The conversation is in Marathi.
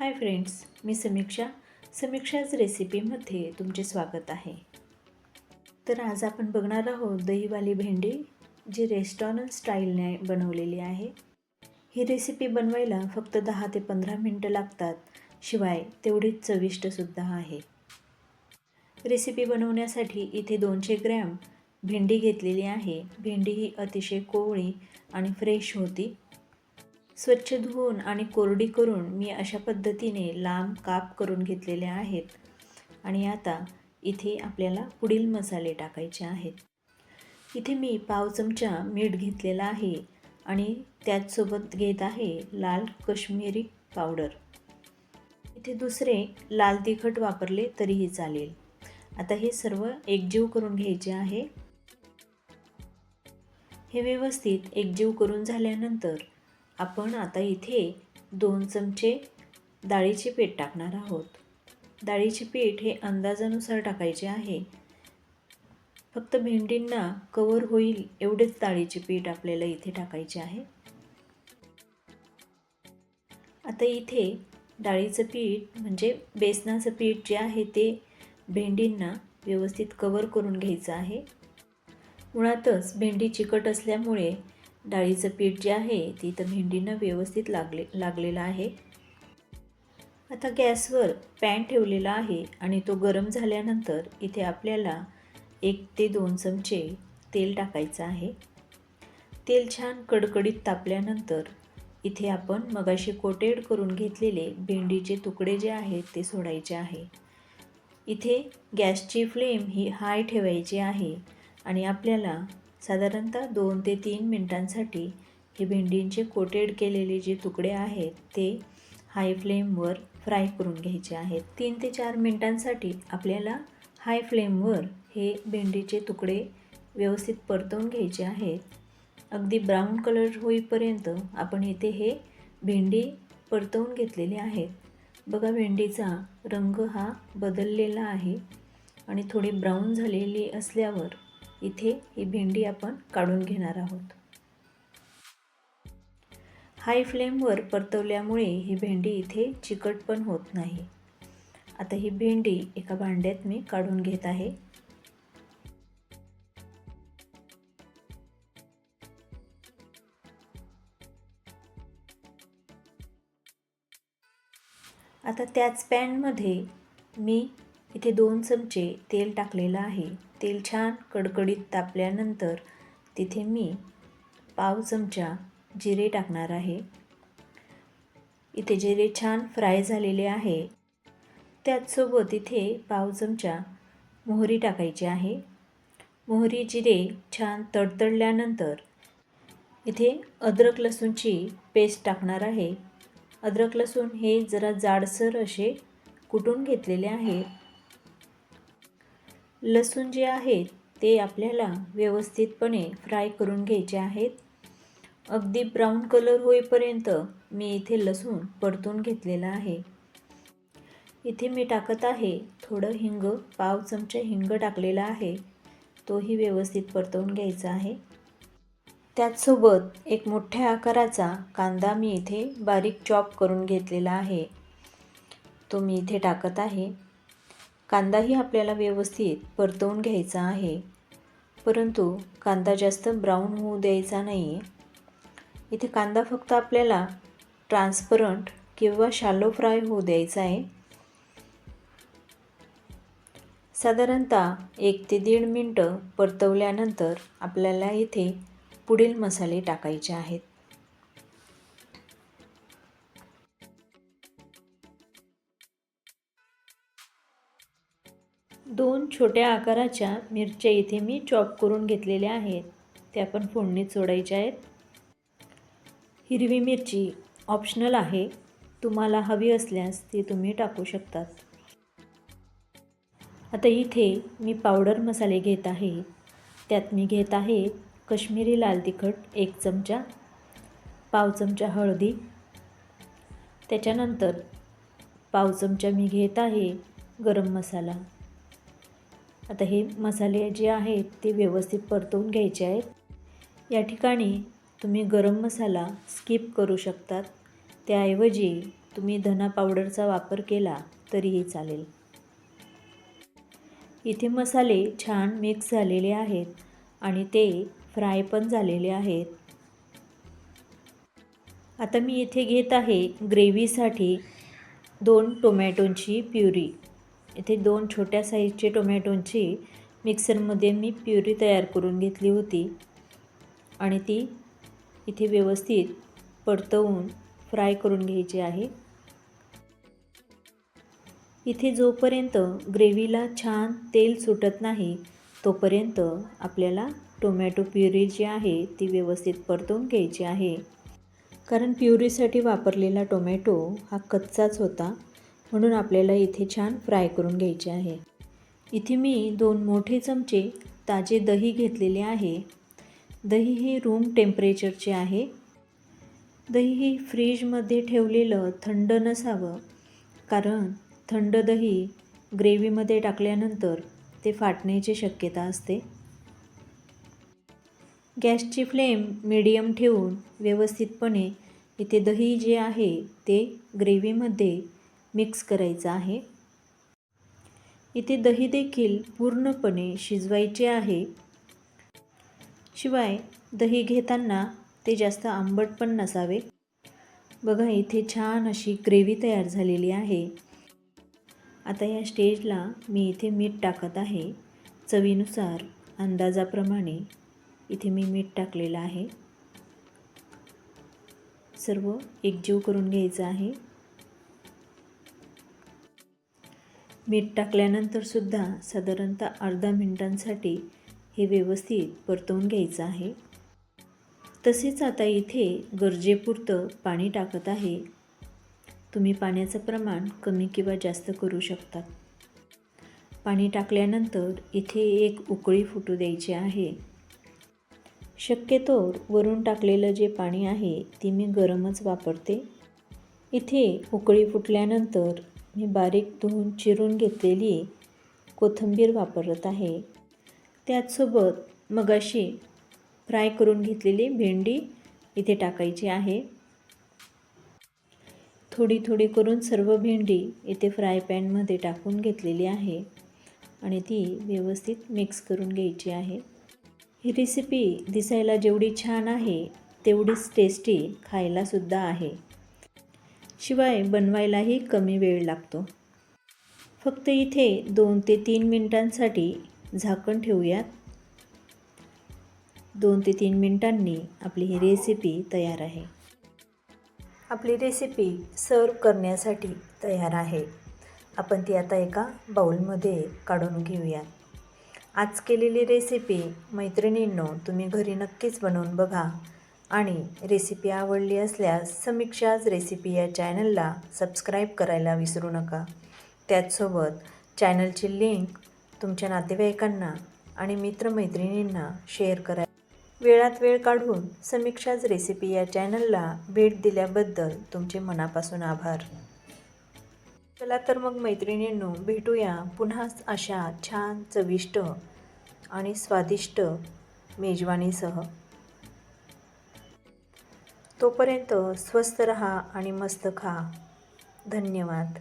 हाय फ्रेंड्स मी समीक्षा. समीक्षाच रेसिपीमध्ये तुमचे स्वागत आहे. तर आज आपण बघणार आहोत दहीवाली भेंडी जी रेस्टॉरंट स्टाईलने बनवलेली आहे. ही रेसिपी बनवायला फक्त दहा ते पंधरा मिनटं लागतात शिवाय तेवढीच चविष्टसुद्धा आहे. रेसिपी बनवण्यासाठी इथे दोनशे ग्रॅम भेंडी घेतलेली आहे. भेंडी ही अतिशय कोवळी आणि फ्रेश होती. स्वच्छ धुवून आणि कोरडी करून मी अशा पद्धतीने लांब काप करून घेतलेले आहेत. आणि आता इथे आपल्याला पुढील मसाले टाकायचे आहेत. इथे मी पाव चमचा मीठ घेतलेला आहे आणि त्याचसोबत घेत आहे लाल कश्मीरी पावडर. इथे दुसरे लाल तिखट वापरले तरीही चालेल. आता हे सर्व एकजीव करून घ्यायचे आहे. हे व्यवस्थित एकजीव करून झाल्यानंतर आपण आता इथे दोन चमचे डाळीचे पीठ टाकणार आहोत. डाळीचे पीठ हे अंदाजानुसार टाकायचे आहे. फक्त भेंडींना कवर होईल एवढेच डाळीचे पीठ आपल्याला इथे टाकायचे आहे. आता इथे डाळीचं पीठ म्हणजे बेसनाचं पीठ जे आहे ते भेंडींना व्यवस्थित कवर करून घ्यायचं आहे. मुळातच भेंडी चिकट असल्यामुळे डाळीचं पीठ जे आहे ते इथं भेंडीनं व्यवस्थित लागले लागलेलं आहे. आता गॅसवर पॅन ठेवलेला आहे आणि तो गरम झाल्यानंतर इथे आपल्याला एक ते दोन चमचे तेल टाकायचं आहे. तेल छान कडकडीत तापल्यानंतर इथे आपण मगाशी कोटेड करून घेतलेले भेंडीचे तुकडे जे आहेत ते सोडायचे आहे. इथे गॅसची फ्लेम ही हाय ठेवायची आहे आणि आपल्याला साधारणतः दोन ते तीन मिनटांसाठी हे भेंडींचे कोटेड केलेले जे तुकडे आहेत ते हाय फ्लेमवर फ्राय करून घ्यायचे आहेत. तीन ते चार मिनटांसाठी आपल्याला हाय फ्लेमवर हे भेंडीचे तुकडे व्यवस्थित परतवून घ्यायचे आहेत. अगदी ब्राऊन कलर होईपर्यंत आपण इथे हे भेंडी परतवून घेतलेले आहेत. बघा भेंडीचा रंग हा बदललेला आहे आणि थोडी ब्राऊन झालेली असल्यावर इथे ही भेंडी आपण काढून घेणार आहोत. हाय फ्लेमवर परतवल्यामुळे ही भेंडी इथे चिकट पण होत नाही. आता ही भेंडी एका भांड्यात मी काढून घेत आहे. आता त्याच पॅनमध्ये मी इथे दोन चमचे तेल टाकलेलं आहे. तेल छान कडकडीत तापल्यानंतर तिथे मी पाव चमचा जिरे टाकणार आहे. इथे जिरे छान फ्राय झालेले आहे. त्याचसोबत इथे पाव चमचा मोहरी टाकायची आहे. मोहरी जिरे छान तडतडल्यानंतर इथे अद्रक लसूणची पेस्ट टाकणार आहे. अद्रक लसूण हे जरा जाडसर असे कुटून घेतलेले आहे. लसूण जे आहेत ते आपल्याला व्यवस्थितपणे फ्राय करून घ्यायचे आहेत. अगदी ब्राऊन कलर होईपर्यंत मी इथे लसूण परतून घेतलेला आहे. इथे मी टाकत आहे थोडं हिंग पाव चमचा हिंग टाकलेला आहे. तोही व्यवस्थित परतवून घ्यायचा आहे. त्याचसोबत एक मोठ्या आकाराचा कांदा मी इथे बारीक चॉप करून घेतलेला आहे. तो मी इथे टाकत आहे. कांदाही आपल्याला व्यवस्थित परतवून घ्यायचा आहे. परंतु कांदा जास्त ब्राऊन होऊ द्यायचा नाही आहे इथे कांदा फक्त आपल्याला ट्रान्सपरंट किंवा शालो फ्राय होऊ द्यायचा आहे. साधारणतः एक ते दीड मिनटं परतवल्यानंतर आपल्याला इथे पुढील मसाले टाकायचे आहेत. दोन छोट्या आकाराच्या मिरच्या इथे मी चॉप करून घेतलेल्या आहेत. त्या पण फोडणीत सोडायच्या आहेत. हिरवी मिरची ऑप्शनल आहे. तुम्हाला हवी असल्यास ती तुम्ही टाकू शकतात. आता इथे मी पावडर मसाले घेत आहे. त्यात मी घेत आहे कश्मीरी लाल तिखट एक चमचा पाव चमचा हळदी. त्याच्यानंतर पाव चमचा मी घेत आहे गरम मसाला. आता हे मसाले जे आहेत ते व्यवस्थित परतवून घ्यायचे आहेत. या ठिकाणी तुम्ही गरम मसाला स्किप करू शकतात. त्याऐवजी तुम्ही धना पावडरचा वापर केला तरीही चालेल. इथे मसाले छान मिक्स झालेले आहेत आणि ते फ्राय पण झालेले आहेत. आता मी इथे घेत आहे ग्रेव्हीसाठी दोन टोमॅटोंची प्युरी. इथे दोन छोट्या साईजचे टोमॅटोंची मिक्सरमध्ये मी प्युरी तयार करून घेतली होती. आणि ती इथे व्यवस्थित परतवून फ्राय करून घ्यायची आहे. इथे जोपर्यंत ग्रेव्हीला छान तेल सुटत नाही तोपर्यंत आपल्याला टोमॅटो प्युरी जी आहे ती व्यवस्थित परतवून घ्यायची आहे. कारण प्युरीसाठी वापरलेला टोमॅटो हा कच्चाच होता. म्हणून आपल्याला इथे छान फ्राय करून घ्यायचे आहे. इथे मी दोन मोठे चमचे ताजे दही घेतलेले आहे. दही हे रूम टेम्परेचरचे आहे. दही हे फ्रीजमध्ये ठेवलेलं थंड नसावं कारण थंड दही ग्रेव्हीमध्ये टाकल्यानंतर ते फाटण्याची शक्यता असते. गॅसची फ्लेम मिडियम ठेवून व्यवस्थितपणे इथे दही जे आहे ते ग्रेव्हीमध्ये मिक्स करायचं आहे. इथे दही देखील पूर्णपणे शिजवायचे आहे. शिवाय दही घेताना ते जास्त आंबट पण नसावे. बघा इथे छान अशी ग्रेव्ही तयार झालेली आहे. आता या स्टेजला मी इथे मीठ टाकत आहे. चवीनुसार अंदाजाप्रमाणे इथे मी मीठ टाकलेलं आहे. सर्व एकजीव करून घ्यायचं आहे. मीठ टाकल्यानंतर सुद्धा साधारणतः अर्धा मिनटांसाठी हे व्यवस्थित परतवून घ्यायचं आहे. तसेच आता इथे गरजेपुरतं पाणी टाकत आहे. तुम्ही पाण्याचं प्रमाण कमी किंवा जास्त करू शकता. पाणी टाकल्यानंतर इथे एक उकळी फुटू द्यायची आहे. शक्यतोवर वरून टाकलेलं जे पाणी आहे ती मी गरमच वापरते. इथे उकळी फुटल्यानंतर मी बारीक धुवून चिरून घेतलेली कोथिंबीर वापरत आहे. त्याचसोबत मगाशी फ्राय करून घेतलेली भेंडी इथे टाकायची आहे. थोडी थोडी करून सर्व भेंडी इथे फ्राय पॅनमध्ये टाकून घेतलेली आहे आणि ती व्यवस्थित मिक्स करून घ्यायची आहे. ही रेसिपी दिसायला जेवढी छान आहे तेवढीच टेस्टी खायलासुद्धा आहे. शिवाय बनवायलाही कमी वेळ लागतो. फक्त इथे दोन ते तीन मिनटांसाठी झाकण ठेवूयात. दोन ते तीन मिनटांनी आपली ही रेसिपी तयार आहे. आपली रेसिपी सर्व करण्यासाठी तयार आहे. आपण ती आता एका बाउलमध्ये काढून घेऊया आज केलेली रेसिपी मैत्रिणींनो तुम्ही घरी नक्कीच बनवून बघा. आणि रेसिपी आवडली असल्यास समीक्षाज रेसिपी या चॅनलला सबस्क्राईब करायला विसरू नका. त्याचसोबत चॅनलची लिंक तुमच्या नातेवाईकांना आणि मित्रमैत्रिणींना शेअर करा. वेळात वेळ काढून समीक्षाज रेसिपी या चॅनलला भेट दिल्याबद्दल तुमचे मनापासून आभार. चला तर मग मैत्रिणींनो भेटूया पुन्हा अशा छान चविष्ट आणि स्वादिष्ट मेजवानीसह. तोपर्यंत स्वस्त रहा आणि मस्त खा. धन्यवाद.